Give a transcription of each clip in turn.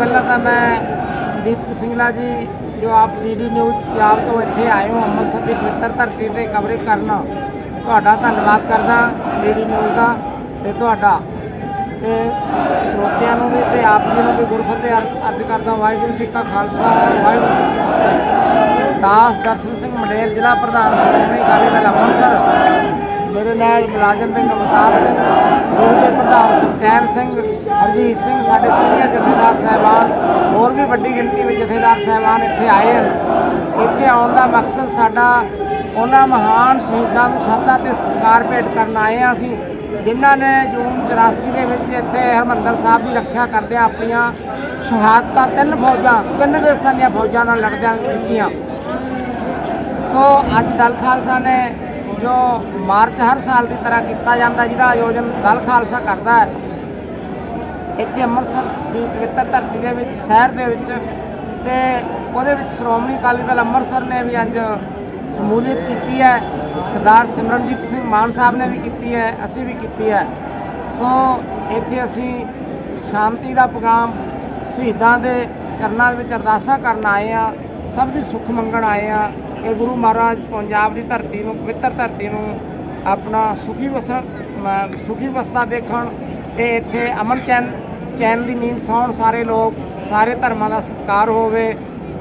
ਪਹਿਲਾਂ ਤਾਂ ਮੈਂ ਦੀਪਕ ਸਿੰਘਲਾ ਜੀ, ਜੋ ਆਪ ਡੀਡੀ ਨਿਊਜ਼ ਪੰਜਾਬ ਤੋਂ ਇੱਥੇ ਆਏ ਹੋ, ਅੰਮ੍ਰਿਤਸਰ ਦੀ ਪਵਿੱਤਰ ਧਰਤੀ ਤੇ ਕਵਰੇਜ ਕਰਨ, ਤੁਹਾਡਾ ਧੰਨਵਾਦ ਕਰਦਾ ਡੀਡੀ ਨਿਊਜ਼ ਦਾ ਤੇ ਤੁਹਾਡਾ। ਤੇ ਸਰੋਤਿਆਂ ਨੂੰ ਵੀ ਤੇ ਆਪ ਜੀ ਨੂੰ ਵੀ ਗੁਰਫਤਿਹ ਅਰਜ਼ ਕਰਦਾ ਵਾਹਿਗੁਰੂ ਜੀ ਕਾ ਖਾਲਸਾ, ਵਾਹਿਗੁਰੂ ਜੀ ਕੀ ਫਤਿਹ। ਦਾਸ ਦਰਸ਼ਨ ਸਿੰਘ ਮੰਡੇਰ, ਜ਼ਿਲ੍ਹਾ ਪ੍ਰਧਾਨ, ਸ਼੍ਰੋਮਣੀ ਅਕਾਲੀ ਦਲ ਅੰਮ੍ਰਿਤਸਰ। ਮੇਰੇ ਨਾਲ ਮੁਲਾਜ਼ਮ ਸਿੰਘ ਅਵਤਾਰ ਸਿੰਘ ਗਰੁੱਪ ਦੇ ਪ੍ਰਧਾਨ ਸੁਖਚੈਨ ਸਿੰਘ, ਹਰਜੀਤ ਸਿੰਘ, ਸਾਡੇ ਸੀਨੀਅਰ ਜਥੇਦਾਰ ਸਾਹਿਬਾਨ, ਹੋਰ ਵੀ ਵੱਡੀ ਗਿਣਤੀ ਵਿੱਚ ਜਥੇਦਾਰ ਸਾਹਿਬਾਨ ਇੱਥੇ ਆਏ ਹਨ। ਇੱਥੇ ਆਉਣ ਦਾ ਮਕਸਦ ਸਾਡਾ ਉਹਨਾਂ ਮਹਾਨ ਸ਼ਹੀਦਾਂ ਨੂੰ ਸ਼ਰਧਾ ਤੇ ਸਤਿਕਾਰ ਭੇਟ ਕਰਨ ਆਏ ਹਾਂ ਅਸੀਂ, ਜਿਨ੍ਹਾਂ ਨੇ ਜੂਨ 84 ਦੇ ਵਿੱਚ ਇੱਥੇ ਹਰਮੰਦਰ ਸਾਹਿਬ ਦੀ ਰੱਖਿਆ ਕਰਦਿਆਂ ਆਪਣੀਆਂ ਸ਼ਹਾਦਤਾਂ, ਤਿੰਨ ਫੌਜਾਂ, ਤਿੰਨ ਦੇਸ਼ਾਂ ਦੀਆਂ ਫੌਜਾਂ ਨਾਲ ਲੜਦਿਆਂ ਦਿੱਤੀਆਂ ਸੋ ਅੱਜ ਦਲ ਖਾਲਸਾ ਨੇ ਜੋ ਮਾਰਚ ਹਰ ਸਾਲ ਦੀ ਤਰ੍ਹਾਂ ਕੀਤਾ ਜਾਂਦਾ, ਜਿਹਦਾ ਆਯੋਜਨ ਦਲ ਖਾਲਸਾ ਕਰਦਾ ਹੈ। ਇੱਥੇ ਅੰਮ੍ਰਿਤਸਰ ਦੀ ਪਵਿੱਤਰ ਧਰਤੀ ਦੇ ਵਿੱਚ, ਸ਼ਹਿਰ ਦੇ ਵਿੱਚ ਤੇ ਉਹਦੇ ਵਿੱਚ ਸ਼੍ਰੋਮਣੀ ਅਕਾਲੀ ਦਲ ਅੰਮ੍ਰਿਤਸਰ ਨੇ ਵੀ ਅੱਜ ਸ਼ਮੂਲੀਅਤ ਕੀਤੀ ਹੈ। ਸਰਦਾਰ ਸਿਮਰਨਜੀਤ ਸਿੰਘ ਮਾਨ ਸਾਹਿਬ ਨੇ ਵੀ ਕੀਤੀ ਹੈ, ਅਸੀਂ ਵੀ ਕੀਤੀ ਹੈ। ਸੋ ਇੱਥੇ ਅਸੀਂ ਸ਼ਾਂਤੀ ਦਾ ਪੈਗਾਮ ਸ਼ਹੀਦਾਂ ਦੇ ਚਰਨਾਂ ਦੇ ਵਿੱਚ ਅਰਦਾਸਾਂ ਕਰਨ ਆਏ ਆ ਸਭ ਦੀ ਸੁੱਖ ਮੰਗਣ ਆਏ ਆ ਕਿ ਗੁਰੂ ਮਹਾਰਾਜ ਪੰਜਾਬ ਦੀ ਧਰਤੀ ਨੂੰ, ਪਵਿੱਤਰ ਧਰਤੀ ਨੂੰ ਆਪਣਾ ਸੁਖੀ ਵਸਣ ਸੁਖੀ ਵਸਦਾ ਦੇਖਣ ਤੇ ਇੱਥੇ ਅਮਨ ਚੈਨ ਚੈਨ ਦੀ ਨੀਂਦ ਸੌਣ ਸਾਰੇ ਲੋਕ, ਸਾਰੇ ਧਰਮਾਂ ਦਾ ਸਤਿਕਾਰ ਹੋਵੇ।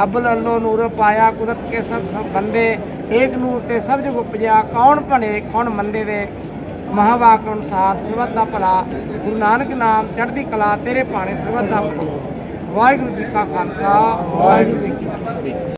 ਅਬਲ ਅੱਲੋ ਨੂਰ ਪਾਇਆ ਕੁਦਰਤ ਕੇ ਸਭ ਬੰਦੇ, ਏਕ ਨੂਰ ਤੇ ਸਭ ਜਗ ਉਪਜਿਆ, ਕੌਣ ਭਣੇ, ਕੌਣ ਮੰਦੇ ਦੇ ਮਹਾਵਾਕ ਅਨੁਸਾਰ ਸਰਬੱਤ ਦਾ ਭਲਾ, ਗੁਰੂ ਨਾਨਕ ਨਾਮ ਚੜ੍ਹਦੀ ਕਲਾ ਤੇਰੇ ਭਾਣੇ ਸਰਬੱਤ ਦਾ ਭਲਾ। ਵਾਹਿਗੁਰੂ ਜੀ ਕਾ ਖਾਲਸਾ, ਵਾਹਿਗੁਰੂ ਜੀ ਕੀ ਫਤਿਹ।